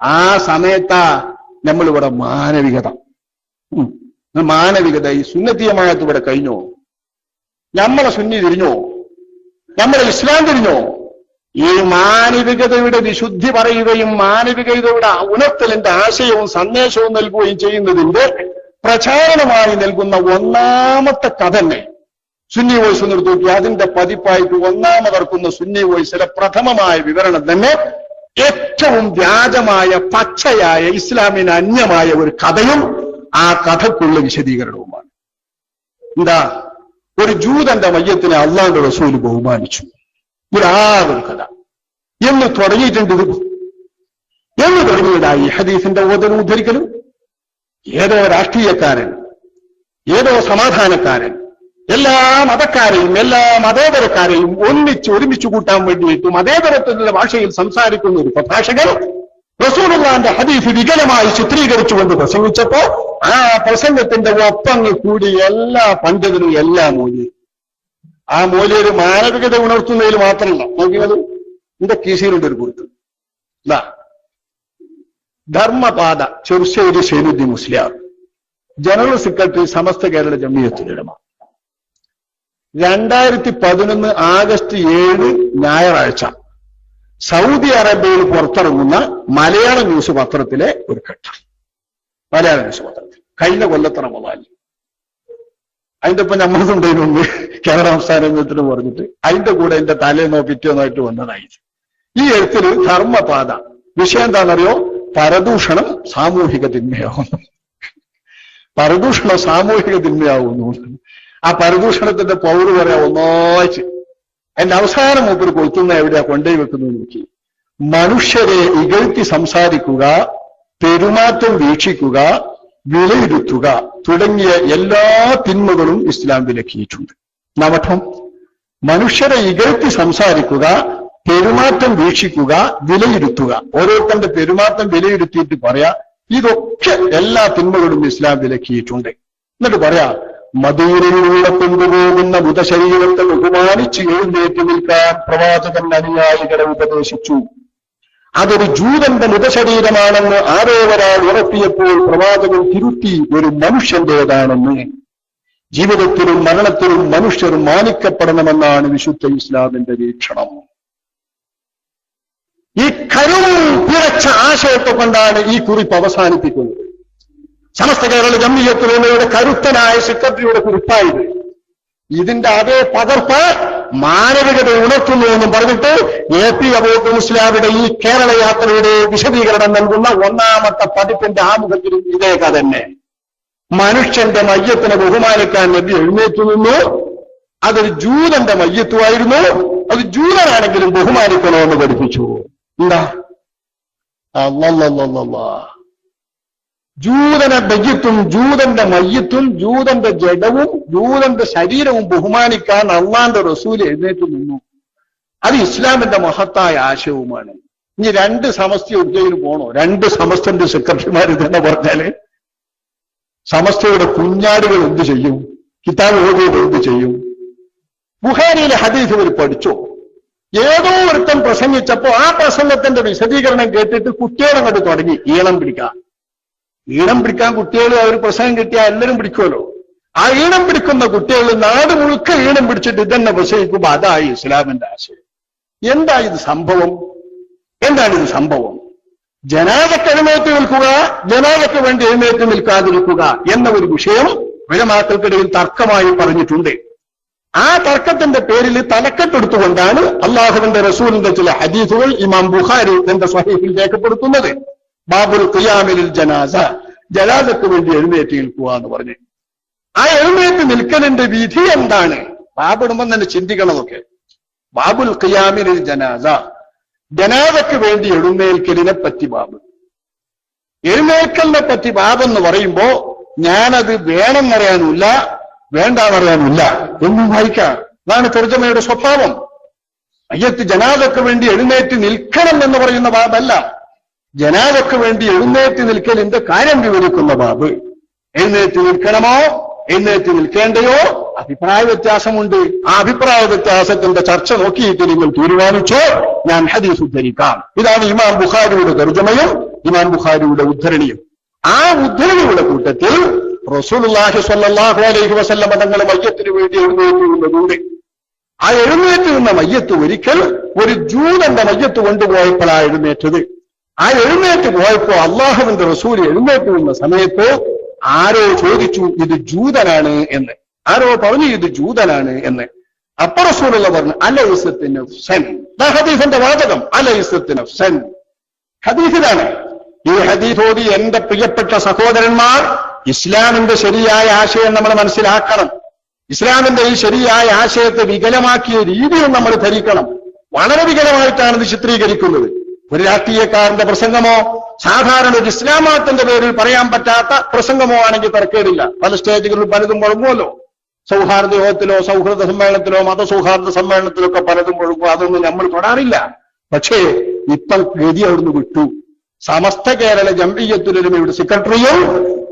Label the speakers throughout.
Speaker 1: ആ സമയത്താ നമ്മളിവിടെ മാനവികത. മാനവികത ഈ സുന്നതീയമായത് ഇവിടെ കഴിഞ്ഞോ? നമ്മളെ സുന്നി തിരിഞ്ഞോ? നമ്മളെ ഇസ്ലാം തിരിഞ്ഞോ? ഈ മാനവികതയുടെ വിശുദ്ധി പറയുകയും മാനവികതയുടെ ഉണർത്തലിന്റെ ആശയവും സന്ദേശവും നൽകുകയും ചെയ്യുന്നതിന്റെ പ്രചാരണമായി നൽകുന്ന ഒന്നാമത്തെ കഥ തന്നെ. സുന്നി വോയിസ് നിർത്തൂക്കി അതിന്റെ പതിപ്പായിട്ട് ഒന്നാമതർക്കുന്ന സുന്നി വോയിസിലെ പ്രഥമമായ വിവരണം തന്നെ ഏറ്റവും വ്യാജമായ പച്ചയായ ഇസ്ലാമിന് അന്യമായ ഒരു കഥയും ആ കഥക്കുള്ള വിശദീകരണവുമാണ്. എന്താ? ഒരു ജൂതന്റെ മയ്യത്തിനെ അള്ളാന്റെ റസൂൽ ബഹുമാനിച്ചു. ഒരാളൊരു കഥ. എന്ന് തുടങ്ങിയിട്ടുണ്ട് ഇത്. എന്ന് തുടങ്ങിയതായി ഈ ഹദീസിന്റെ ഓതലും ഉദ്ധരിക്കലും. ഏതോ രാഷ്ട്രീയക്കാരൻ ഏതോ സമാധാനക്കാരൻ എല്ലാ മതക്കാരെയും എല്ലാ മതേതരക്കാരെയും ഒന്നിച്ച് ഒരുമിച്ച് കൂട്ടാൻ വേണ്ടിയിട്ട് മതേതരത്തിന്റെ ഭാഷയിൽ സംസാരിക്കുന്ന ഒരു പ്രഭാഷകൻ റസൂലുള്ളാന്റെ ഹദീഫ് വികലമായി ചിത്രീകരിച്ചുകൊണ്ട് പ്രസംഗിച്ചപ്പോ ആ പ്രസംഗത്തിന്റെ ഒപ്പങ്ങ് കൂടി എല്ലാ പണ്ഡിതരും എല്ലാ മൂല്യം ആ മൂല്യൊരു മാനവികത ഉണർത്തുന്നതിൽ മാത്രമല്ല. നോക്കിയത് എന്റെ കീശയിലുണ്ട് ഒരു കുറിപ്പ്. എന്താ ധർമ്മപാത ചെറുശ്ശേരി സൈനുദ്ദീൻ മുസ്ലിയാർ ജനറൽ സെക്രട്ടറി സമസ്ത കേരള ജമിയത്തുലമ രണ്ടായിരത്തി പതിനൊന്ന് ആഗസ്റ്റ് ഏഴ് ഞായറാഴ്ച സൗദി അറേബ്യയിൽ പുറത്തിറങ്ങുന്ന മലയാള ന്യൂസ് പത്രത്തിലെ ഒരു ഘട്ടം. മലയാള ന്യൂസ് പത്രത്തിൽ. കഴിഞ്ഞ കൊല്ലത്തെ റമദാനിൽ. അതിന്റെ ഇപ്പൊ നമ്മളുണ്ടായിരുന്നു മുമ്പ് കേരള സംസ്ഥാന എന്നിട്ട് പറഞ്ഞിട്ട്. അതിന്റെ കൂടെ എന്റെ തലേന്നോ പിറ്റേന്നോയിട്ട് വന്നതായി. ഈ എഴുത്തിൽ ധർമ്മപാത. വിഷയം എന്താണെന്നറിയോ? പരദൂഷണം സാമൂഹിക തിന്മയാവുന്നു. പരദൂഷണം സാമൂഹിക തിന്മയാവുന്നു. ആ പരദൂഷണത്തിന്റെ പൗര് പറയാ ഒന്നാഴ്ച എന്റെ അവസാനം മൂപ്പർ കൊളുത്തുന്ന എവിടെയാ കൊണ്ടേ വെക്കുന്നത് നോക്കി. മനുഷ്യരെ ഇകഴ്ത്തി സംസാരിക്കുക പെരുമാറ്റം വീക്ഷിക്കുക വിലയിരുത്തുക തുടങ്ങിയ എല്ലാ തിന്മകളും ഇസ്ലാം വിലക്കിയിട്ടുണ്ട് നവഠം മനുഷ്യരെ ഇകഴ്ത്തി സംസാരിക്കുക പെരുമാറ്റം വീക്ഷിക്കുക വിലയിരുത്തുക. ഓരോരുത്തരുടെ പെരുമാറ്റം വിലയിരുത്തിയിട്ട് പറയാ ഇതൊക്കെ എല്ലാ തിന്മകളും ഇസ്ലാം വിലക്കിയിട്ടുണ്ട് എന്നിട്ട് പറയാ മദീനയിലൂടെ കൊണ്ടുപോകുന്ന ബുധശരീരത്തെ ബഹുമാനിച്ച് എഴുന്നേറ്റ് നിൽക്കാൻ പ്രവാചകൻ അനുയായികളെ ഉപദേശിച്ചു. അതൊരു ജൂതന്റെ മൃതശരീരമാണെന്ന് ആരോ ഒരാൾ ഉറപ്പിയപ്പോൾ പ്രവാചകൻ തിരുത്തി ഒരു മനുഷ്യന്റേതാണെന്ന്. ജീവിതത്തിലും മരണത്തിലും മനുഷ്യർ മാനിക്കപ്പെടണമെന്നാണ് വിശുദ്ധ ഇസ്ലാമിന്റെ വീക്ഷണം. ഈ കരും പിറച്ച ആശയത്തെ കൊണ്ടാണ് ഈ കുറിപ്പ് അവസാനിപ്പിക്കുന്നത്. സമസ്ത കേരള ജമ്മിയത്തുലയുടെ കരുത്തനായ സെക്രട്ടറിയുടെ കുറിപ്പായത് ഇതിന്റെ അതേ പകർപ്പ് മാനവികത ഉണർത്തുന്നു എന്നും പറഞ്ഞിട്ട് എ പി അബൂബ് മുസ്ലാമിയുടെ ഈ കേരള യാത്രയുടെ വിശദീകരണം നൽകുന്ന ഒന്നാമത്തെ പതിപ്പിന്റെ ആമുഖത്തിലും ഇതേ കഥ തന്നെ. മനുഷ്യന്റെ മയ്യത്തിനെ ബഹുമാനിക്കാൻ നബി എഴുന്നേറ്റു നിന്നു. അതൊരു ജൂതന്റെ മയ്യത്തുമായിരുന്നു. അത് ജൂതനാണെങ്കിലും ബഹുമാനിക്കണമെന്ന് പഠിപ്പിച്ചു. എന്താ? ജൂതനെ ബയ്യത്തും ജൂതന്റെ മയ്യത്തും ജൂതന്റെ ജഡവും ജൂതന്റെ ശരീരവും ബഹുമാനിക്കാൻ അള്ളാന്റെ റസൂൽ എഴുന്നേറ്റ് നിന്നു. അത് ഇസ്ലാമിന്റെ മഹത്തായ ആശയവുമാണ്. ഇനി രണ്ട് സമസ്ത ഉദ്യോഗയിൽ പോണോ? രണ്ട് സമസ്തന്റെ സെക്രട്ടറിമാർ തന്നെ പറഞ്ഞാൽ? സമസ്തയുടെ കുഞ്ഞാടുകൾ എന്ത് ചെയ്യും? കിതാബ് ഓടിയത് എന്ത് ചെയ്യും? ബുഹാരിയിലെ ഹദീസ് ഇവർ പഠിച്ചോ? ഏതോ ഒരുത്തൻ പ്രസംഗിച്ചപ്പോ ആ പ്രസംഗത്തിന്റെ വിശദീകരണം കേട്ടിട്ട് കുട്ടികളെ കണ്ട് തുടങ്ങി. ഈളം പിടിക്കാം. ഈണം പിടിക്കാൻ കുട്ടികൾ അവർ പ്രസംഗം കിട്ടിയാൽ എല്ലാവരും പിടിക്കുമല്ലോ. ആ ഈണം പിടിക്കുന്ന കുട്ടികൾ നാട് മുഴുക്ക ഈണം പിടിച്ചിട്ട് ഇതന്നെ പ്രസംഗിക്കുമ്പോൾ അതായി ഇസ്ലാമിന്റെ ആശയം. എന്താ ഇത് സംഭവം? എന്താണ് ഇത് സംഭവം? ജനാതക്ക് എഴുന്നേറ്റ് നിൽക്കുക ജനാതയ്ക്ക് വേണ്ടി എഴുന്നേറ്റ് നിൽക്കാതിരിക്കുക എന്ന ഒരു വിഷയം വിലമാക്കൾക്കിടയിൽ തർക്കമായി പറഞ്ഞിട്ടുണ്ട്. ആ തർക്കത്തിന്റെ പേരിൽ തലക്കെട്ടെടുത്തുകൊണ്ടാണ് അള്ളാഹുവിന്റെ റസൂലിന്റെ ചില ഹദീസുകൾ ഇമാം ബുഖാരി തന്റെ സ്വഹീഫിൽ രേഖപ്പെടുത്തുന്നത്. ബാബുൽ ഖിയാമിൽ ജനാസ ജനാസക്ക് വേണ്ടി എഴുന്നേറ്റ് നിൽക്കുക എന്ന് പറഞ്ഞു. ആ എഴുന്നേറ്റ് നിൽക്കലിന്റെ വിധി എന്താണ്? ബാബിടുമ്പം തന്നെ ചിന്തിക്കണമൊക്കെ. ബാബുൽ ഖിയാമിൽ ജനാസ ജനാസക്ക് വേണ്ടി എഴുന്നേൽക്കലിനെ പറ്റി ബാബ്. എഴുന്നേൽക്കലിനെ പറ്റി ബാബെന്ന് പറയുമ്പോ ഞാനത് വേണമെന്നറിയാനുമില്ല വേണ്ടാന്നറിയാനുമില്ല. എന്നും വായിക്കാം. അതാണ് തെർജമയുടെ സ്വഭാവം. അയ്യത്ത് ജനാദക്ക് വേണ്ടി എഴുന്നേറ്റ് നിൽക്കണം എന്ന് പറയുന്ന ബാബല്ല. ജനാദക്ക് വേണ്ടി എഴുന്നേറ്റ് നിൽക്കലിന്റെ കാര്യം വിവരിക്കുന്ന ബാബ്. എഴുന്നേറ്റ് നിൽക്കണമോ? എഴുന്നേറ്റ് നിൽക്കേണ്ടയോ? അഭിപ്രായ വ്യത്യാസമുണ്ട്. ആ അഭിപ്രായ വ്യത്യാസത്തിന്റെ ചർച്ച നോക്കിയിട്ട് നിങ്ങൾ തീരുമാനിച്ചോ? ഞാൻ ഹദീസ് ഉദ്ധരിക്കാം. ഇതാണ് ഇമാം ബുഖാരിയുടെ തർജമയും ഇമാം ബുഖാരിയുടെ ഉദ്ധരണിയും. ആ ഉദ്ധരണിയുടെ കൂട്ടത്തിൽ റസൂലുള്ളാഹി സ്വല്ലല്ലാഹു അലൈഹി വസല്ലം തങ്ങൾ മയ്യത്തിന് വേണ്ടി എഴുന്നേറ്റുന്നതുണ്ട് ആ എഴുന്നേറ്റ് നിന്ന മയ്യത്ത് ഒരിക്കൽ ഒരു ജൂതന്റെ മയ്യത്ത് കൊണ്ടുപോയപ്പോഴാണ് എഴുന്നേറ്റത്. ആ എഴുന്നേറ്റ് പോയപ്പോ അള്ളാഹുവിന്റെ റസൂൽ എഴുന്നേറ്റ് പോകുന്ന സമയത്ത് ആരോ ചോദിച്ചു ഇത് ജൂതനാണ് എന്ന്. ആരോ പറഞ്ഞു ഇത് ജൂതനാണ് എന്ന്. അപ്പൊ റസൂലുള്ള പറഞ്ഞു അലൈസത്തിന് ഹദീഫിന്റെ വാചകം അലൈസത്തിന് ഹദീഫിലാണ് ഈ ഹദീഫോദി എന്റെ പ്രിയപ്പെട്ട സഹോദരന്മാർ ഇസ്ലാമിന്റെ ശരിയായ ആശയം നമ്മൾ മനസ്സിലാക്കണം. ഇസ്ലാമിന്റെ ഈ ശരിയായ ആശയത്തെ വികലമാക്കിയ രീതിയും നമ്മൾ ധരിക്കണം. വളരെ വികലമായിട്ടാണ് ഇത് ചിത്രീകരിക്കുന്നത്. ഒരു രാഷ്ട്രീയക്കാരന്റെ പ്രസംഗമോ സാധാരണ ഒരു ഇസ്ലാമാത്തിന്റെ പേരിൽ പറയാൻ പറ്റാത്ത പ്രസംഗമോ ആണെങ്കിൽ തർക്കേടില്ല. പല സ്റ്റേജുകളിൽ പലതും മുഴങ്ങുമല്ലോ. സൗഹാർദ്ദ യോഗത്തിലോ സൗഹൃദ സമ്മേളനത്തിലോ മതസൗഹാർദ്ദ സമ്മേളനത്തിലോ ഒക്കെ പലതും മുഴങ്ങും അതൊന്നും നമ്മൾ തൊടാറില്ല. പക്ഷേ ഇപ്പം ഗതി അവിടുന്ന് വിട്ടു. സമസ്ത കേരള ജംഇയ്യത്തുലമയുടെ സെക്രട്ടറിയും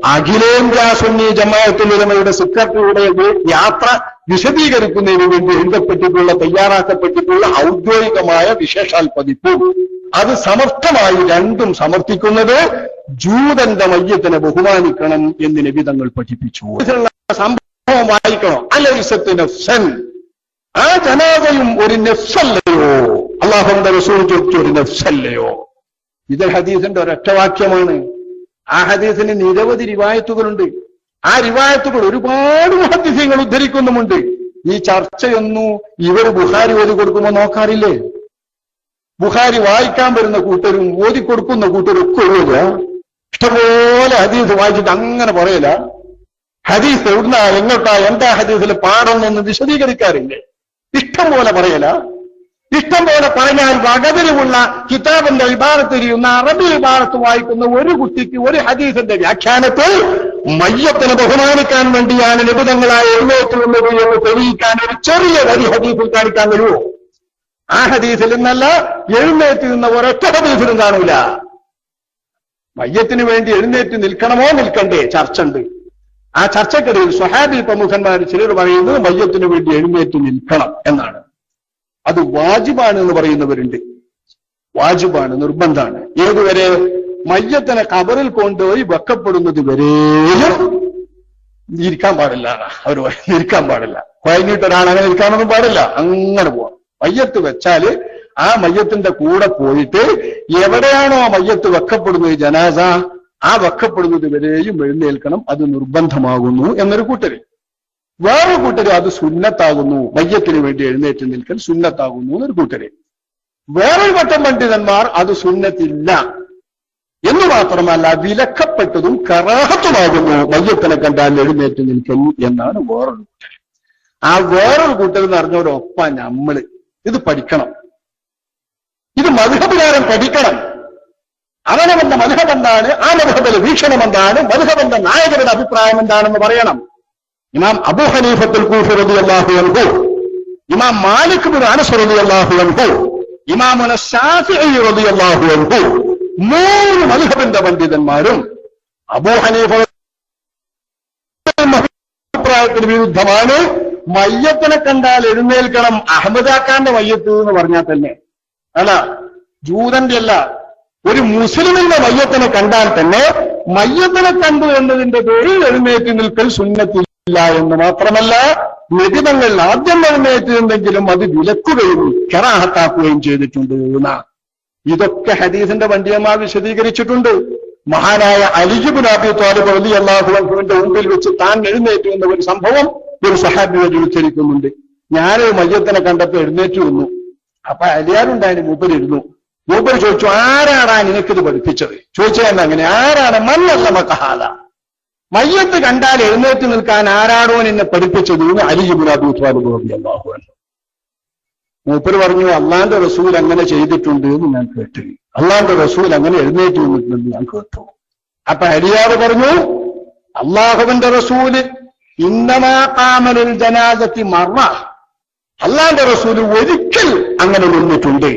Speaker 1: അഖിലേന്ത്യാ സുന്നി ജമാഅത്തുലമയുടെ സെക്രട്ടറിയുടെ യാത്ര വിശദീകരിക്കുന്നതിന് വേണ്ടി എഴുതപ്പെട്ടിട്ടുള്ള തയ്യാറാക്കപ്പെട്ടിട്ടുള്ള ഔദ്യോഗികമായ വിശേഷാൽ പതിപ്പും. അത് സമർത്ഥമായി രണ്ടും സമർത്ഥിക്കുന്നത് ജൂതന്റെ മയ്യത്തിനെ ബഹുമാനിക്കണം എന്ന് നബിതങ്ങൾ പഠിപ്പിച്ചു. സംഭവം വായിക്കണം. അലൈസത്ത് നഫ്സൻ ആ ജനാതയും ഒരു നെഫ്സല്ലയോ? അള്ളാഹുന്റെ റസൂൽ ചോദിച്ചു ഒരു നെഫ്സല്ലയോ? ഇത് ഹദീസിന്റെ ഒരൊറ്റ വാക്യമാണ്. ആ ഹദീസിന് നിരവധി റിവായത്തുകളുണ്ട്. ആ റിവായത്തുകൾ ഒരുപാട് ഹദീസ്യങ്ങൾ ഉദ്ധരിക്കുന്നുമുണ്ട്. ഈ ചർച്ചയൊന്നും ഇവർ ബുഹാരി ഓതി കൊടുക്കുമ്പോൾ നോക്കാറില്ലേ? ബുഹാരി വായിക്കാൻ വരുന്ന കൂട്ടരും ഓതി കൊടുക്കുന്ന കൂട്ടരും ഒക്കെ ഒഴിവില്ല ഇഷ്ടംപോലെ ഹദീസ് വായിച്ചിട്ട് അങ്ങനെ പറയില്ല ഹദീസ് എവിടുന്ന എങ്ങോട്ടാ എന്താ ഹദീസിൽ പാടുന്നൊന്ന് വിശദീകരിക്കാറില്ലേ? ഇഷ്ടം പോലെ പറയല. ഇഷ്ടം പോലെ പറഞ്ഞാൽ വകതിരിവുള്ള കിതാബിന്റെ വിഭാഗത്തിരിയുന്ന അറബി വിഭാഗത്ത് വായിക്കുന്ന ഒരു കുട്ടിക്ക് ഒരു ഹദീസിന്റെ വ്യാഖ്യാനത്തിൽ മയ്യത്തിനെ ബഹുമാനിക്കാൻ വേണ്ടിയാണ് നിബിധങ്ങളായ എഴുന്നേറ്റുള്ളത് എന്ന് തെളിയിക്കാൻ ഒരു ചെറിയ വരി ഹദീഫിൽ കാണിക്കാൻ വരുമോ ആ ഹദീസിൽ നിന്നല്ല എഴുന്നേറ്റ് നിന്ന ഒരൊറ്റ ഹദീഫിലും കാണൂല മയ്യത്തിന് വേണ്ടി എഴുന്നേറ്റ് നിൽക്കണമോ നിൽക്കണ്ടേ? ചർച്ച ഉണ്ട് ആ ചർച്ചക്കിടയിൽ സ്വഹാബി പ്രമുഖന്മാർ ചിലർ പറയുന്നത് മയ്യത്തിന് വേണ്ടി എഴുന്നേറ്റ് നിൽക്കണം എന്നാണ്. അത് വാജിബാണ് എന്ന് പറയുന്നവരുണ്ട്. വാജിബാണ് നിർബന്ധമാണ് ഏതുവരെ? മയ്യത്തിനെ കബറിൽ കൊണ്ടുപോയി വെക്കപ്പെടുന്നത് വരെയും ഇരിക്കാൻ പാടില്ല. അവർ ഇരിക്കാൻ പാടില്ല. കുഴങ്ങിയിട്ട് അങ്ങനെ ഇരിക്കാനൊന്നും പാടില്ല. അങ്ങനെ പോവാം. മയ്യത്ത് വെച്ചാൽ ആ മയ്യത്തിന്റെ കൂടെ പോയിട്ട് എവിടെയാണോ ആ മയ്യത്ത് വെക്കപ്പെടുന്നത് ജനാസ ആ വെക്കപ്പെടുന്നത് വരെയും എഴുന്നേൽക്കണം. അത് നിർബന്ധമാകുന്നു എന്നൊരു കൂട്ടര്. വേറെ കൂട്ടര് അത് സുന്നത്താകുന്നു. മയ്യത്തിന് വേണ്ടി എഴുന്നേറ്റ് നിൽക്കൽ സുന്നത്താകുന്നു എന്നൊരു കൂട്ടര്. വേറൊരു വട്ടം പണ്ഡിതന്മാർ അത് സുന്നത്തില്ല. എന്ന് മാത്രമല്ല വിലക്കപ്പെട്ടതും കറാഹത്തുമാകുന്നു. മയ്യത്തിനെ കണ്ടാൽ എഴുന്നേറ്റ് നിൽക്കും എന്നാണ് വേറൊരു കൂട്ടർ ആ വേറൊരു കൂട്ടർ എന്ന് പറഞ്ഞവരൊപ്പ നമ്മൾ. ഇത് പഠിക്കണം. ഇത് മധുഹപ്രകാരം പഠിക്കണം. അവനവന്റെ മധുഹം എന്താണ്? ആ മധുഹബിലെ വീക്ഷണം എന്താണ്? മധുഹബന്റെ നായകരുടെ അഭിപ്രായം എന്താണെന്ന് പറയണം. ഇമാം അബു ഹനീഫത്തുൽ അല്ലാഹു റബി അള്ളാഹു അൻഹു ഇമാം മാലിക് ബിൻ റബി അള്ളാഹു അൻഹു ഇമാമുന ഷാഫി റബി അള്ളാഹു അൻഹു മൂന്ന് മധുഹബിന്റെ പണ്ഡിതന്മാരും അബൂ അഭിപ്രായത്തിന് വിരുദ്ധമാണ്. മയ്യത്തിനെ കണ്ടാൽ എഴുന്നേൽക്കണം. അഹമ്മദാക്കാന്റെ മയ്യത്ത് എന്ന് പറഞ്ഞാൽ തന്നെ. അല്ല ജൂതന്റെ അല്ല ഒരു മുസ്ലിമിന്റെ മയ്യത്തിനെ കണ്ടാൽ തന്നെ മയ്യത്തിനെ കണ്ടു എന്നതിന്റെ പേരിൽ എഴുന്നേറ്റ് നിൽക്കൽ സുന്നത്തില്ല എന്ന് മാത്രമല്ല നിബിധങ്ങൾ ആദ്യം എഴുന്നേറ്റ് എന്തെങ്കിലും അത് വിലക്കുകയും കെറാഹത്താക്കുകയും ചെയ്തിട്ടുണ്ട് എന്നാ ഇതൊക്കെ ഹദീസിന്റെ വണ്ടിയന്മാർ വിശദീകരിച്ചിട്ടുണ്ട്. മഹാനായ അലിജുബുൻ അബി താലിബ് അലി അള്ളാഹുവിന്റെ മുമ്പിൽ വെച്ച് താൻ എഴുന്നേറ്റു എന്ന ഒരു സംഭവം ഒരു സഹാബി വഴി ഉച്ചരിക്കുന്നുണ്ട് ഞാനൊരു മയ്യത്തിനെ കണ്ടപ്പോ എഴുന്നേറ്റു വന്നു. അപ്പൊ അലിയാരുണ്ടായിരുന്നു മൂപ്പരിരുന്നു. മൂപ്പർ ചോദിച്ചു ആരാടാ നിനക്കിത് പഠിപ്പിച്ചത്? ചോദിച്ചാൽ അങ്ങനെ? ആരാണ്? മണ്ണല്ല മക്കഹാല മയ്യത്ത് കണ്ടാൽ എഴുന്നേറ്റ് നിൽക്കാൻ ആരാടോ നിന്നെ പഠിപ്പിച്ചത് എന്ന് അലിജുബുൻ അബി താലിബ് അലി അള്ളാഹു മൂപ്പര് പറഞ്ഞു അള്ളാന്റെ റസൂൽ അങ്ങനെ ചെയ്തിട്ടുണ്ട് എന്ന് ഞാൻ കേട്ടു. അള്ളാന്റെ റസൂൽ അങ്ങനെ എഴുന്നേറ്റ് നിന്നിട്ടുണ്ടെന്ന് ഞാൻ കേട്ടു. അപ്പൊ ഹരിയാറ് പറഞ്ഞു അള്ളാഹുവിന്റെ റസൂൽ ഇന്നമാ കാമലിൽ ജനാദത്തി മറ. അള്ളാന്റെ റസൂൽ ഒരിക്കൽ അങ്ങനെ നിന്നിട്ടുണ്ട്.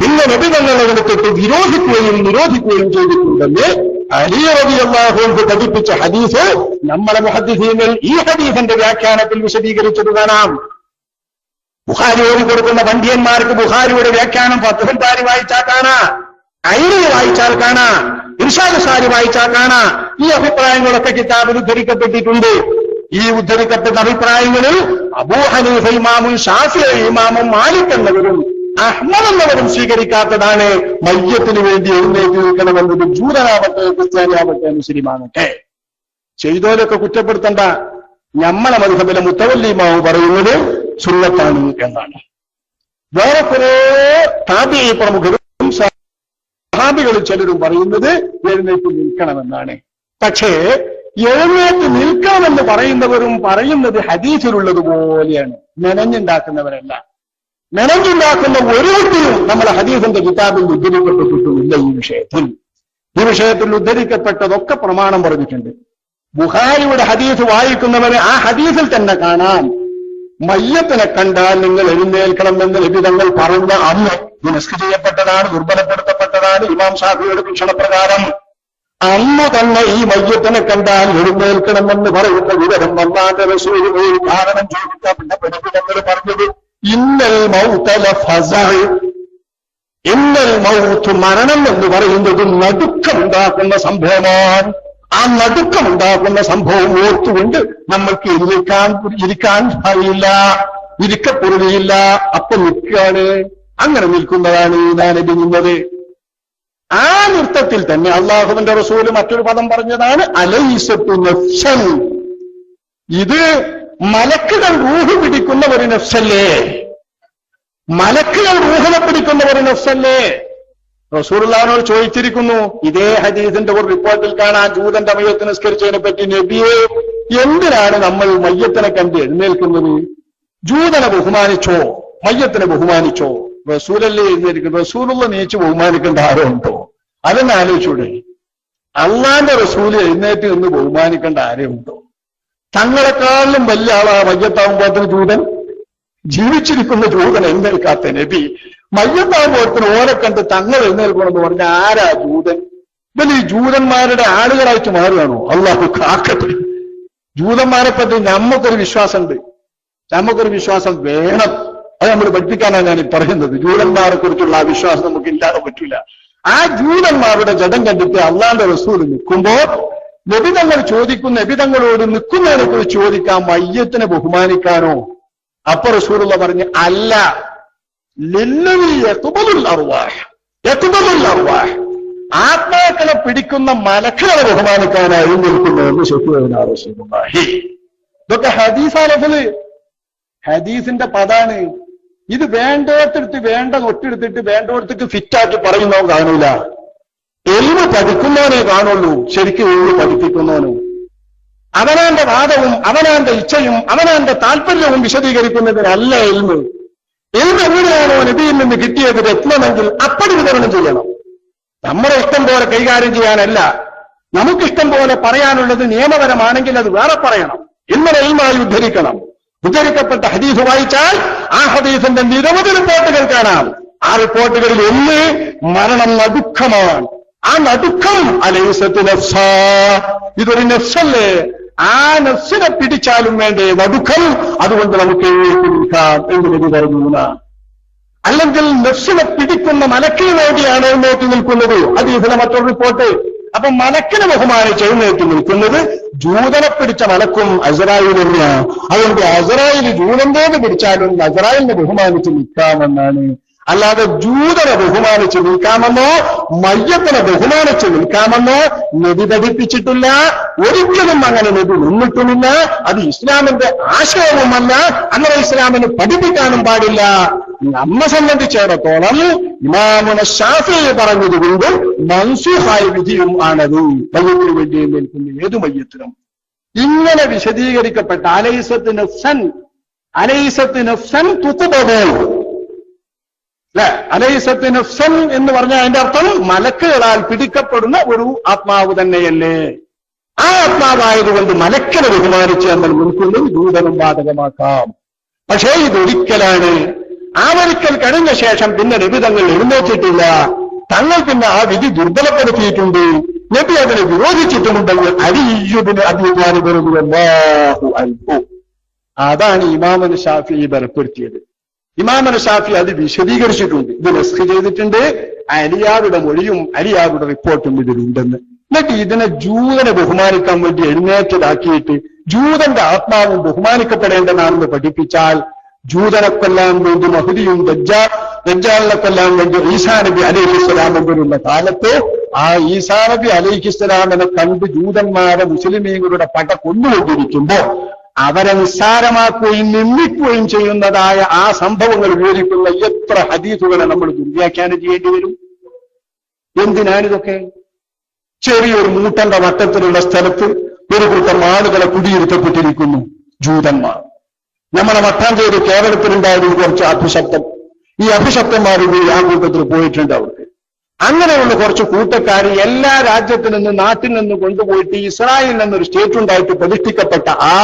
Speaker 1: പിന്നെ നബി നബിതങ്ങളെ എടുത്തിട്ട് വിരോധിക്കുകയും നിരോധിക്കുകയും ചെയ്തിട്ടുണ്ടെന്ന് അലി പഠിപ്പിച്ച ഹദീസ് നമ്മളെ മുഹദ്ദിസീങ്ങൾ ഈ ഹദീസിന്റെ വ്യാഖ്യാനത്തിൽ വിശദീകരിച്ചത് കാണാം. ബുഹാരി ഓടി കൊടുക്കുന്ന വണ്ടിയന്മാർക്ക് ബുഹാരിയുടെ വ്യാഖ്യാനം ഫത്തുഹൽ ബാരി വായിച്ചാൽ കാണാ. ഐരി വായിച്ചാൽ കാണാ. ഇർഷാദ് സാരി വായിച്ചാൽ കാണാ. ഈ അഭിപ്രായങ്ങളൊക്കെ കിതാബിൽ ഉദ്ധരിക്കപ്പെട്ടിട്ടുണ്ട്. ഈ ഉദ്ധരിക്കപ്പെട്ട അഭിപ്രായങ്ങളിൽ അബൂ ഹനീഫ ഇമാമും ഷാഫി ഇമാമും മാലിക് എന്നവരും അഹ്മദ് എന്നവരും സ്വീകരിക്കാത്തതാണ് മയ്യത്തിന് വേണ്ടി എഴുന്നേറ്റ് നിൽക്കണമെന്നത് ജൂതനാവട്ടെ ക്രിസ്ത്യാനിയാവട്ടെ മുസ്ലിമാകട്ടെ ചെയ്തോരൊക്കെ കുറ്റപ്പെടുത്തണ്ട. ഞമ്മളെ മധുഹബിലെ മുത്തവല്ലിമാവ് പറയുന്നത് സുന്നത്താണ് എന്നാണ്. വേറെ കുറേ താപി പ്രമുഖരും സഹാബികളിൽ ചിലരും പറയുന്നത് എഴുന്നേറ്റ് നിൽക്കണമെന്നാണ്. പക്ഷേ എഴുന്നേറ്റ് നിൽക്കണമെന്ന് പറയുന്നവരും പറയുന്നത് ഹദീസിലുള്ളതുപോലെയാണ്. മെനഞ്ഞുണ്ടാക്കുന്നവരല്ല മെനഞ്ഞുണ്ടാക്കുന്ന ഒരു വ്യക്തിയും നമ്മളെ ഹദീഫിന്റെ കിതാബിൽ ഉദ്ധരിക്കപ്പെട്ടിട്ടുമില്ല ഈ വിഷയത്തിൽ. ഈ വിഷയത്തിൽ ഉദ്ധരിക്കപ്പെട്ടതൊക്കെ പ്രമാണം പറഞ്ഞിട്ടുണ്ട്. ബുഹാരിയുടെ ഹദീസ് വായിക്കുന്നവരെ ആ ഹദീസിൽ തന്നെ കാണാൻ മയ്യത്തിനെ കണ്ടാൽ നിങ്ങൾ എഴുന്നേൽക്കണം എന്ന് ലഭിതങ്ങൾ പറഞ്ഞ അന്ന് വിനസ്ക് ചെയ്യപ്പെട്ടതാണ് ദുർബലപ്പെടുത്തപ്പെട്ടതാണ് ഇമാം ഷാഫിയുടെ വീക്ഷണപ്രകാരം. അന്ന് തന്നെ ഈ മയ്യത്തിനെ കണ്ടാൽ എഴുന്നേൽക്കണമെന്ന് പറയുന്ന വിവരം വന്നാന്റെ റസൂലിനെ ചോദിക്കാൻ പിന്നെ പെരുവിധങ്ങൾ പറഞ്ഞത്. ഇന്നൽ ഇന്നൽ മൗത്ത് മരണം എന്ന് പറയുന്നത് നടുക്കമുണ്ടാക്കുന്ന സംഭവമാണ്. ആ നടുക്കമുണ്ടാക്കുന്ന സംഭവം ഓർത്തുകൊണ്ട് നമ്മൾക്ക് ഇരിക്കാൻ ഇരിക്കാൻ കഴിയില്ല ഇരിക്കപ്പെടുകയില്ല അപ്പൊ നിൽക്കുകയാണ്. അങ്ങനെ നിൽക്കുന്നതാണ് ഞാനത് നിന്നത് ആ നൃത്തത്തിൽ തന്നെ അള്ളാഹുവിന്റെ റസൂൽ മറ്റൊരു പദം പറഞ്ഞതാണ് അലൈസത്തു നഫ്സൻ. ഇത് മലക്കുകൾ റൂഹ് പിടിക്കുന്ന ഒരു നഫ്സല്ലേ? മലക്കുകൾ റൂഹിനെ പിടിക്കുന്ന ഒരു നഫ്സല്ലേ? റസൂർലാനോട് ചോദിച്ചിരിക്കുന്നു ഇതേ ഹദീസിന്റെ ഒരു റിപ്പോർട്ടിൽ കാണാൻ ജൂതന്റെ മയ്യത്ത് നിസ്കരിച്ചതിനെ പറ്റി നബിയെ എന്തിനാണ് നമ്മൾ മയ്യത്തിനെ കണ്ട് എഴുന്നേൽക്കുന്നത്? ജൂതനെ ബഹുമാനിച്ചോ? മയ്യത്തിനെ ബഹുമാനിച്ചോ? റസൂലല്ലേ എഴുന്നേൽക്കുന്നു റസൂലുള്ള നീച്ച് ബഹുമാനിക്കേണ്ട ആരോ ഉണ്ടോ അതെന്നെ ആലോചിച്ചൂടെ അള്ളാന്റെ റസൂൽ എഴുന്നേറ്റ് നിന്ന് ബഹുമാനിക്കേണ്ട ആരേ ഉണ്ടോ തങ്ങളെക്കാളിലും വലിയ ആളാ മയ്യത്താവുമ്പോത്തിന് ജൂതൻ ജീവിച്ചിരിക്കുന്ന ജൂതൻ എഴുന്നേൽക്കാത്ത നബി. മയ്യത്താവുമ്പോത്തിന് ഓരെ കണ്ട് തങ്ങൾ എഴുന്നേൽക്കണമെന്ന് പറഞ്ഞ ആരാ ജൂതൻ? ഇതിൽ ഈ ജൂതന്മാരുടെ ആളുകളായിട്ട് മാറുകയാണോ? അള്ളാഹു കാക്കട്ടെ. ജൂതന്മാരെ പറ്റി നമുക്കൊരു വിശ്വാസമുണ്ട്. നമുക്കൊരു വിശ്വാസം വേണം. അത് നമ്മൾ പഠിപ്പിക്കാനാണ് ഞാൻ പറയുന്നത്. ജൂതന്മാരെ കുറിച്ചുള്ള ആ വിശ്വാസം നമുക്ക് ഇല്ലാതെ പറ്റില്ല. ആ ജൂതന്മാരുടെ ജഡം കണ്ടിട്ട് അള്ളാന്റെ റസൂൽ നിൽക്കുമ്പോ നബിതങ്ങൾ ചോദിക്കുന്ന നബിതങ്ങളോട് നിൽക്കുന്നതിനെ കുറിച്ച് ചോദിക്കാൻ മയ്യത്തിനെ ബഹുമാനിക്കാനോ? അപ്പൊ റസൂലുള്ള പറഞ്ഞ് അല്ല. ആത്മാക്കളെ പിടിക്കുന്ന മലക്കുകളെ ബഹുമാനിക്കാനായി നിൽക്കുന്നതെന്ന് റസൂലുള്ളാഹി. ഇതൊക്കെ ഹദീസാലഫൽ ഹദീസിന്റെ പദാണ്. ഇത് വേണ്ടോടത്തെടുത്ത് വേണ്ട തൊട്ടെടുത്തിട്ട് വേണ്ടോടത്തേക്ക് ഫിറ്റാക്കി പറയുന്നവൻ കാണൂല എളിമ പഠിക്കുന്നവനെ കാണുള്ളൂ ശരിക്കും എളിമ പഠിപ്പിക്കുന്നവനും അവനാന്റെ വാദവും അവനാന്റെ ഇച്ഛയും അവനാന്റെ താല്പര്യവും വിശദീകരിക്കുന്നതിനല്ല എൽമ് എൽമ് എങ്ങനെയാണോ നബിയിൽ നിന്ന് കിട്ടിയത് രത്നമെങ്കിൽ അപ്പടി വിതരണം ചെയ്യണം. നമ്മുടെ ഇഷ്ടം പോലെ കൈകാര്യം ചെയ്യാനല്ല. നമുക്കിഷ്ടം പോലെ പറയാനുള്ളത് നിയമപരമാണെങ്കിൽ അത് വേറെ പറയണം. ഇന്നലെ എൽമായി ഉദ്ധരിക്കണം. ഉദ്ധരിക്കപ്പെട്ട ഹദീസ് വായിച്ചാൽ ആ ഹദീസിന്റെ നിരവധി റിപ്പോർട്ടുകൾ കാണാം. ആ റിപ്പോർട്ടുകളിൽ ഒന്ന് മരണം നടുക്കമാണ് ആ നടുക്കം അലൈസത്ത് ഇതൊരു നഫ്സല്ലേ? ആ നഫ്സിനെ പിടിച്ചാലും വേണ്ടേ നടുക്കം അതുകൊണ്ട് നമുക്ക് നിൽക്കാം എന്ന് നബി അല്ലെങ്കിൽ നഫ്സിനെ പിടിക്കുന്ന മലക്കിന് വേണ്ടിയാണ് എഴുന്നേറ്റ് നിൽക്കുന്നത്. അത് ഇതിലെ മറ്റൊരു റിപ്പോർട്ട്. അപ്പൊ മലക്കിനെ ബഹുമാനിച്ച് എഴുന്നേറ്റ് നിൽക്കുന്നത് ജൂതനെ പിടിച്ച മലക്കും അസറായി തന്നെയാണ് അതുകൊണ്ട് അസറായിൽ ജൂതന്റേത് പിടിച്ചാലും അസറായിലിനെ ബഹുമാനിച്ച് നിൽക്കാമെന്നാണ് അല്ലാതെ ജൂതനെ ബഹുമാനിച്ച് നിൽക്കാമെന്നോ മയ്യത്തിനെ ബഹുമാനിച്ച് നിൽക്കാമെന്നോ നബി പഠിപ്പിച്ചിട്ടില്ല. ഒരിക്കലും അങ്ങനെ നബി നിന്നിട്ടുമില്ല. അത് ഇസ്ലാമിന്റെ ആശയവുമല്ല. അങ്ങനെ ഇസ്ലാമിന് പഠിപ്പിക്കാനും പാടില്ല. നമ്മെ സംബന്ധിച്ചിടത്തോളം ഇമാമുന ഷാഫി പറഞ്ഞതുകൊണ്ട് മൻസൂഹായ വിധിയും ആണത്. മയ്യത്തിന് വേണ്ടി നിൽക്കുന്ന ഏതു മയ്യത്തിനും. ഇങ്ങനെ വിശദീകരിക്കപ്പെട്ട അലൈസത്തിന് സൻ അലൈസത്തിന് സൻ തുത്തുബോധം അല്ലെ അലൈസത്ത് നഫ്സൻ എന്ന് പറഞ്ഞാൽ അതിന്റെ അർത്ഥം മലക്കുകളാൽ പിടിക്കപ്പെടുന്ന ഒരു ആത്മാവ് തന്നെയല്ലേ? ആ ആത്മാവായതുകൊണ്ട് മലക്കിനെ ബഹുമാനിച്ച് നമ്മൾ നിൽക്കുന്നത് ദൂതനും ബാധകമാക്കാം പക്ഷേ ഇതൊരിക്കലാണ്. ആ ഒരിക്കൽ കഴിഞ്ഞ ശേഷം പിന്നെ നിബിതങ്ങൾ എഴുന്നേറ്റിട്ടില്ല. തങ്ങൾ പിന്നെ ആ വിധി ദുർബലപ്പെടുത്തിയിട്ടുണ്ട്. നബി അതിനെ വിരോധിച്ചിട്ടുമുണ്ടെങ്കിൽ അലിയുബിന് അഭിമാനിബാഹു അൽബു അതാണ് ഇമാമൻ ഷാഫി ബലപ്പെടുത്തിയത്. ഇമാമൻ ഷാഫി അത് വിശദീകരിച്ചിട്ടുണ്ട്. ഇത് റെസ്ക് ചെയ്തിട്ടുണ്ട്. അലിയാരുടെ മൊഴിയും അലിയാരുടെ റിപ്പോർട്ടും ഇതിലുണ്ടെന്ന്. എന്നിട്ട് ഇതിനെ ജൂതനെ ബഹുമാനിക്കാൻ വേണ്ടി എഴുന്നേറ്റതാക്കിയിട്ട് ജൂതന്റെ ആത്മാവും ബഹുമാനിക്കപ്പെടേണ്ടതാണെന്ന് പഠിപ്പിച്ചാൽ ജൂതനെ കൊല്ലാൻ വേണ്ടി മഹുദിയും ദജ്ജാ ദജ്ജാലിനെ കൊല്ലാൻ വേണ്ടി ഈസാ നബി അലൈഹിസ്സലാം വരുന്ന കാലത്ത് ആ ഈസാ നബി അലൈഹിസ്സലാമിനെ കണ്ട് ജൂതന്മാരെ മുസ്ലിമീങ്ങളുടെ പട കൊന്നുകൊണ്ടിരിക്കുമ്പോ അവരെ നിസ്സാരമാക്കുകയും നിന്ദിക്കുകയും ചെയ്യുന്നതായ ആ സംഭവങ്ങൾ വിവരിക്കുന്ന എത്ര ഹദീസുകളെ നമ്മൾ ദുർവ്യാഖ്യാനം ചെയ്യേണ്ടി വരും? എന്തിനാണിതൊക്കെ? ചെറിയൊരു മൂട്ടന്റെ വട്ടത്തിലുള്ള സ്ഥലത്ത് ഒരു കൂട്ടം ആളുകളെ കുടിയിരുത്തപ്പെട്ടിരിക്കുന്നു ജൂതന്മാർ. നമ്മളെ മട്ടാഞ്ചേരി കേരളത്തിലുണ്ടായിരുന്നു കുറച്ച് അഭിശബ്ദം. ഈ അഭിശബ്ദന്മാർ കൂടി ആ കൂട്ടത്തിൽ പോയിട്ടുണ്ട് അവർക്ക്. അങ്ങനെയുള്ള കുറച്ച് കൂട്ടക്കാർ എല്ലാ രാജ്യത്തു നിന്ന് നാട്ടിൽ നിന്ന് കൊണ്ടുപോയിട്ട് ഇസ്രായേൽ എന്നൊരു സ്റ്റേറ്റ് ഉണ്ടായിട്ട് പ്രതിഷ്ഠിക്കപ്പെട്ട ആ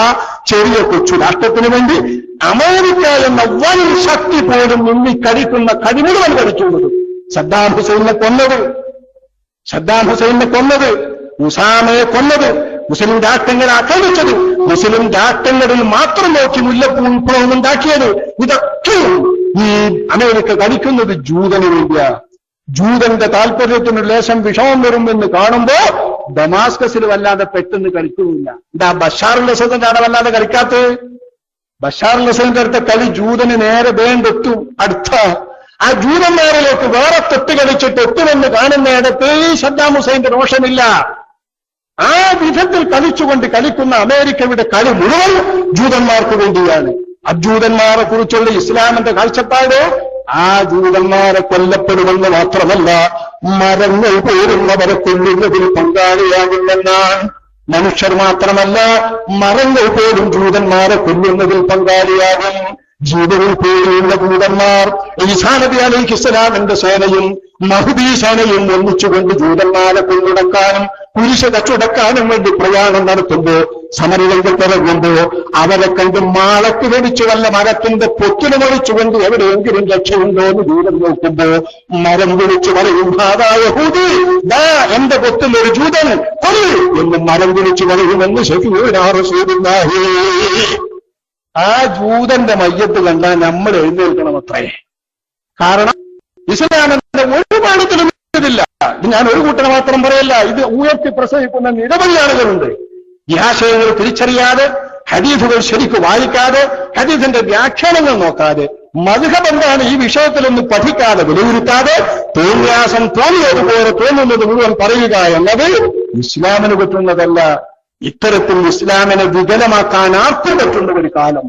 Speaker 1: ചെറിയ കൊച്ചു രാഷ്ട്രത്തിന് വേണ്ടി അമേരിക്ക എന്ന വൻ ശക്തി പോലും നിന്നി കടിക്കുന്ന കടി മുഴുവൻ കടിച്ചുള്ളത് സദ്ദാം ഹുസൈനെ കൊന്നത്. സദ്ദാം ഹുസൈനെ കൊന്നത്. ഉസാമയെ കൊന്നത്. മുസ്ലിം രാഷ്ട്രങ്ങളെ ആക്രമിച്ചത്. മുസ്ലിം രാഷ്ട്രങ്ങളിൽ മാത്രം നോക്കി മുല്ലപ്പൂ വിപ്ലവം ഉണ്ടാക്കിയത്. ഇതൊക്കെ ഈ അമേരിക്ക കഴിക്കുന്നത് ജൂതന് വേണ്ടിയാ. ജൂതന്റെ താല്പര്യത്തിന് ലേശം വിഷമം വരുമെന്ന് കാണുമ്പോ ഡമാസ്കസിൽ വല്ലാതെ പെട്ടെന്ന് കളിക്കുന്നില്ല. എന്താ ബഷാർ ലസന്റെ അവിടെ വല്ലാതെ കളിക്കാത്തത്? ബഷാർ ലസന്റെ അടുത്ത കളി ജൂതന് നേരെ വേണ്ടെത്തും അടുത്ത. ആ ജൂതന്മാരിലേക്ക് വേറെ തൊട്ട് കളിച്ചിട്ട് എത്തുമെന്ന് കാണുന്നിടത്ത് സദ്ദാം ഹുസൈന്റെ രോഷമില്ല. ആ വിധത്തിൽ കളിച്ചുകൊണ്ട് കളിക്കുന്ന അമേരിക്കയുടെ കളി മുഴുവൻ ജൂതന്മാർക്ക് വേണ്ടിയാണ്. അജൂതന്മാരെ കുറിച്ചുള്ള ഇസ്ലാമിന്റെ കാഴ്ചപ്പാട് ആ ജൂതന്മാരെ കൊല്ലപ്പെടുമെന്ന് മാത്രമല്ല മരങ്ങൾ പോരുന്നവരെ കൊല്ലുന്നതിൽ പങ്കാളിയാകുമെന്നാണ്. മനുഷ്യർ മാത്രമല്ല മരങ്ങൾ പോലും ജൂതന്മാരെ കൊല്ലുന്നതിൽ പങ്കാളിയാകും. ജീവനിൽ പോലുള്ള ജൂതന്മാർ ഈസാ നബി അലൈഹി സ്വലാമിന്റെ സേനയും മഹുദി സേനയും ഒന്നിച്ചുകൊണ്ട് ജൂതന്മാരെ കൊണ്ടുടക്കാനും കുരിശ കച്ചുടക്കാനും വേണ്ടി പ്രയാണം നടത്തുമ്പോ സമരരംഗത്തിറങ്ങുമ്പോ അവരെ കണ്ട് മാളക്ക് വെടിച്ചു വല്ല മരത്തിന്റെ പൊത്തിന് മറിച്ചുകൊണ്ട് എവിടെയെങ്കിലും രക്ഷയുണ്ടോ എന്ന് ജൂതൻ നോക്കുമ്പോ മരം വിളിച്ചു പറയും ഹൂദി ദാ എന്റെ പൊത്തിൽ ഒരു ജൂതൻ കൊല്ലു എന്ന് മരം വിളിച്ചു പറയുമെന്ന് ആ ജൂതന്റെ മയ്യത്ത് കണ്ടാൽ നമ്മൾ എഴുന്നേൽക്കണം അത്രേ കാരണം ഇസ്ലാമിന്റെ ഒരു പാഠത്തിലും ഇതില്ല ഇത് ഞാൻ ഒരു കൂട്ടരെ മാത്രം പറയല്ല ഇത് ഉയർത്തി പ്രസവിക്കുന്ന നിരവധി ആളുകളുണ്ട്. ഈ ആശയങ്ങൾ തിരിച്ചറിയാതെ ഹദീഫുകൾ ശരിക്കും വായിക്കാതെ ഹദീഫിന്റെ വ്യാഖ്യാനങ്ങൾ നോക്കാതെ മധുഹബന്ധാണ് ഈ വിഷയത്തിലൊന്നും പഠിക്കാതെ വിലയിരുത്താതെ തോന്നിയാസം തോന്നിയതുപോലെ തോന്നുന്നത് മുഴുവൻ പറയുക എന്നത് ഇസ്ലാമിന് പറ്റുന്നതല്ല. ഇത്തരത്തിൽ ഇസ്ലാമിനെ വികലമാക്കാൻ ആർക്കും പറ്റുന്ന ഒരു കാലം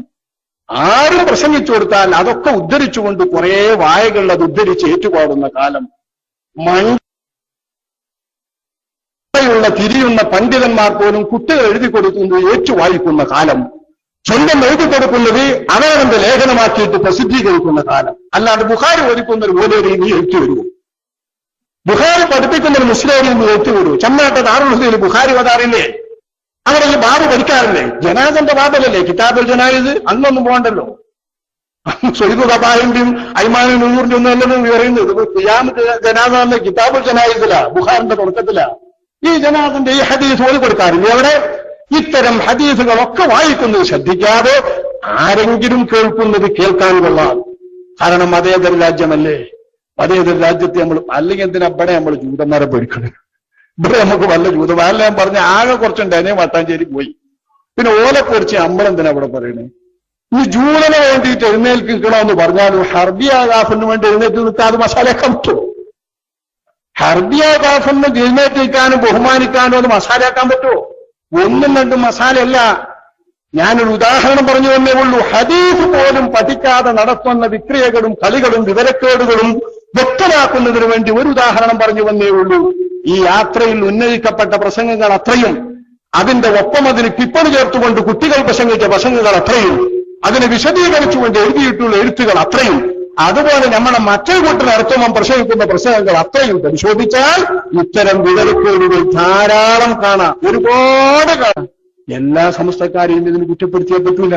Speaker 1: ആരും പ്രസംഗിച്ചു കൊടുത്താൽ അതൊക്കെ ഉദ്ധരിച്ചുകൊണ്ട് കുറെ വായകൾ അത് ഉദ്ധരിച്ച് ഏറ്റുപാടുന്ന കാലം. മണ്ടുള്ള തിരിയുന്ന പണ്ഡിതന്മാർ പോലും കുട്ടികൾ എഴുതി കൊടുക്കുന്നത് ഏറ്റു വായിക്കുന്ന കാലം. സ്വന്തം എഴുതി കൊടുക്കുന്നത് അവനവന്റെ ലേഖനമാക്കിയിട്ട് പ്രസിദ്ധീകരിക്കുന്ന കാലം. അല്ലാണ്ട് ബുഹാരി ഒരുക്കുന്ന ഒരു ഓലേരി നീ എഴുത്തി വരുമോ? ബുഹാരി പഠിപ്പിക്കുന്ന ഒരു മുസ്ലിം നീ എഴുത്തി വരുമോ? ചെമ്മനാട്ടെ ദാറുൽ ബുഹാരി വതാറില്ലേ? അവിടെ ബാബ് പഠിക്കാറില്ലേ? ജനാദന്റെ ബാബലല്ലേ കിതാബുൽ ജനായിസ് അന്നൊന്നും പോകണ്ടല്ലോ. സൊയ്ദു കബാഹിന്റെയും അയ്മാനും നൂറിന്റെ ഒന്നും അല്ലെന്ന് പറയുന്നത്. ജനാദന്റെ എന്ന കിതാബുൽ ജനായിസില ബുഹാറിന്റെ തുടക്കത്തില. ഈ ജനാദന്റെ ഈ ഹദീസ് ഓടി കൊടുക്കാറില്ലേ അവിടെ? ഇത്തരം ഹദീസുകളൊക്കെ വായിക്കുന്നത് ശ്രദ്ധിക്കാതെ ആരെങ്കിലും കേൾക്കുന്നത് കേൾക്കാൻ കൊള്ളാം. കാരണം മതേതര രാജ്യമല്ലേ? മതേതര രാജ്യത്തെ നമ്മൾ അല്ലെങ്കിൽ എന്തിനാ നമ്മൾ ജൂതന്മാരെ പേടിക്കണം? ഇവിടെ നമുക്ക് വല്ല ജൂതം ഞാൻ പറഞ്ഞ ആകെ കുറച്ചുണ്ടായിരുന്നേ വട്ടാഞ്ചേരി പോയി. പിന്നെ ഓലക്കുറിച്ച് നമ്മളെന്തിനാ അവിടെ പറയണേ? ഈ ജൂതന് വേണ്ടിയിട്ട് എഴുന്നേൽക്കണമെന്ന് പറഞ്ഞാലും ഹർബിയ ഗാഫിന് വേണ്ടി എഴുന്നേറ്റ് നിൽക്കാൻ അത് മസാല പറ്റുമോ ഹർബിയ ഗാഫിന് എഴുന്നേറ്റ് നിൽക്കാനും ബഹുമാനിക്കാനും അത് മസാലയാക്കാൻ പറ്റുമോ? ഒന്നും രണ്ടും മസാലയല്ല. ഞാനൊരു ഉദാഹരണം പറഞ്ഞു തന്നേ ഉള്ളൂ. ഹദീഫ് പോലും പഠിക്കാതെ നടത്തുന്ന വിക്രിയകളും കളികളും വിവരക്കേടുകളും വ്യക്തമാക്കുന്നതിന് വേണ്ടി ഒരു ഉദാഹരണം പറഞ്ഞു വന്നേ ഉള്ളൂ. ഈ യാത്രയിൽ ഉന്നയിക്കപ്പെട്ട പ്രസംഗങ്ങൾ അത്രയും അതിന്റെ ഒപ്പം അതിന് ടിപ്പണി ചേർത്തുകൊണ്ട് കുട്ടികൾ പ്രസംഗിച്ച പ്രസംഗങ്ങൾ അത്രയും അതിനെ വിശദീകരിച്ചുകൊണ്ട് എഴുതിയിട്ടുള്ള എഴുത്തുകൾ അത്രയും. അതുപോലെ നമ്മുടെ മറ്റൊരു കൂട്ടർ അർത്ഥമം പ്രസംഗിക്കുന്ന പ്രസംഗങ്ങൾ അത്രയും പരിശോധിച്ചാൽ ഇത്തരം വിവരക്കേടുകൾ ധാരാളം കാണാം. ഒരുപാട് കാണാം. എല്ലാ സമസ്തക്കാരെയും ഇതിന് കുറ്റപ്പെടുത്തിയേ പറ്റൂല.